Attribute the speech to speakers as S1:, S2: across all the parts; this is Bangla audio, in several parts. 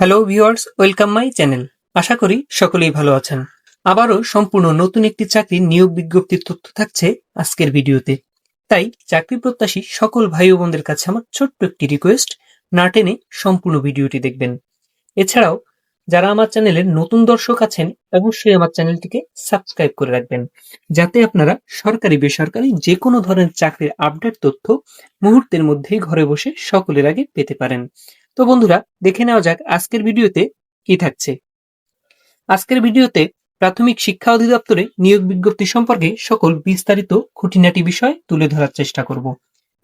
S1: Hello viewers welcome my channel আশা করি সকলেই ভালো আছেন। আবারও সম্পূর্ণ নতুন একটি চাকরির নিয়োগ বিজ্ঞপ্তির তথ্য থাকছে আজকের ভিডিওতে। তাই চাকরি প্রত্যাশী সকল ভাই বোনদের কাছে আমার ছোট্ট একটি রিকোয়েস্ট না টেনে সম্পূর্ণ ভিডিওটি দেখবেন। এছাড়াও, যারা আমার চ্যানেলের নতুন দর্শক আছেন, অবশ্যই আমার চ্যানেলটিকে সাবস্ক্রাইব করে রাখবেন। যাতে আপনারা সরকারি, বেসরকারি যে কোনো ধরনের চাকরির আপডেট তথ্য মুহূর্তের মধ্যেই ঘরে বসে সকলের আগে পেতে পারেন। তো বন্ধুরা, দেখে নেওয়া যাক আজকের ভিডিওতে কি থাকছে। আজকের ভিডিওতে প্রাথমিক শিক্ষা অধিদপ্তরে নিয়োগ বিজ্ঞপ্তি সম্পর্কে সকল বিস্তারিত খুঁটিনাটি বিষয় তুলে ধরার চেষ্টা করব।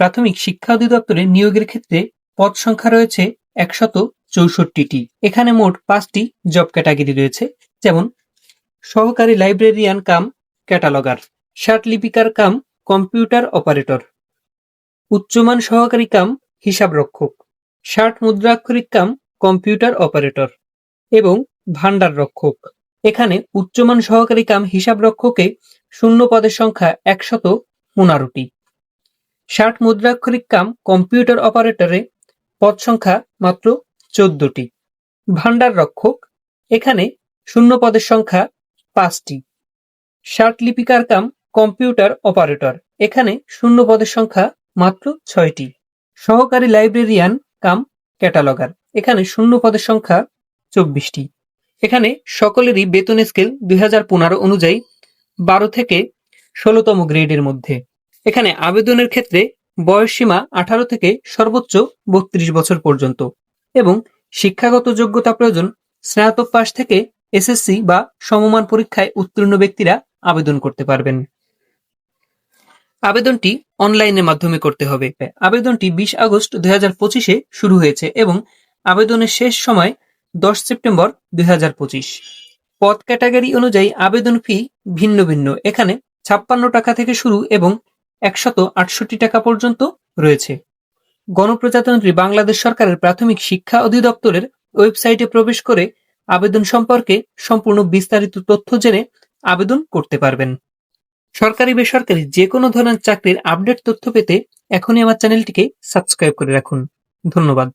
S1: প্রাথমিক শিক্ষা অধিদপ্তরে নিয়োগের ক্ষেত্রে পদ সংখ্যা রয়েছে একশত চৌষট্টিটি। এখানে মোট পাঁচটি জব ক্যাটাগরি রয়েছে, যেমন সহকারী লাইব্রেরিয়ান কাম ক্যাটালগার লিপিকার কাম কম্পিউটার অপারেটর, উচ্চমান সহকারী কাম হিসাবরক্ষক ষাট মুদ্রাক্ষরিক কাম কম্পিউটার অপারেটর এবং ভান্ডার রক্ষক। এখানে উচ্চমান সহকারী কাম হিসাব রক্ষকে শূন্য পদের সংখ্যা একশত পনেরোটি ষাট মুদ্রাক্ষরিক কাম কম্পিউটার অপারেটরে পদ সংখ্যা মাত্র চোদ্দটি। ভান্ডার রক্ষক, এখানে শূন্য পদের সংখ্যা পাঁচটি। ষাট লিপিকার কাম কম্পিউটার অপারেটর, এখানে শূন্য পদের সংখ্যা মাত্র ছয়টি। সহকারী লাইব্রেরিয়ান কাম ক্যাটালগার। এখানে শূন্য পদের সংখ্যা চব্বিশটি। এখানে সকলেরই বেতন স্কেল দুই হাজার পনেরো অনুযায়ী বারো থেকে ষোলোতম গ্রেডের মধ্যে। এখানে আবেদনের ক্ষেত্রে বয়সসীমা আঠারো থেকে সর্বোচ্চ বত্রিশ বছর পর্যন্ত এবং শিক্ষাগত যোগ্যতা প্রয়োজন স্নাতক পাশ থেকে এসএসসি বা সমমান পরীক্ষায় উত্তীর্ণ ব্যক্তিরা আবেদন করতে পারবেন। আবেদনটি অনলাইনের মাধ্যমে করতে হবে। আবেদনটি বিশ আগস্ট দুই হাজার পঁচিশে শুরু হয়েছে এবং আবেদনের শেষ সময় দশ সেপ্টেম্বর দুই পঁচিশ। পদ ক্যাটাগরি অনুযায়ী আবেদন ফি ভিন্ন ভিন্ন। এখানে ছাপ্পান্ন টাকা থেকে শুরু এবং একশত আটষট্টি টাকা পর্যন্ত রয়েছে। গণপ্রজাতন্ত্রী বাংলাদেশ সরকারের প্রাথমিক শিক্ষা অধিদপ্তরের ওয়েবসাইটে প্রবেশ করে আবেদন সম্পর্কে সম্পূর্ণ বিস্তারিত তথ্য জেনে আবেদন করতে পারবেন। সরকারি, বেসরকারি যে কোনো ধরনের চাকরির আপডেট তথ্য পেতে এখনই আমার চ্যানেলটিকে সাবস্ক্রাইব করে রাখুন। ধন্যবাদ।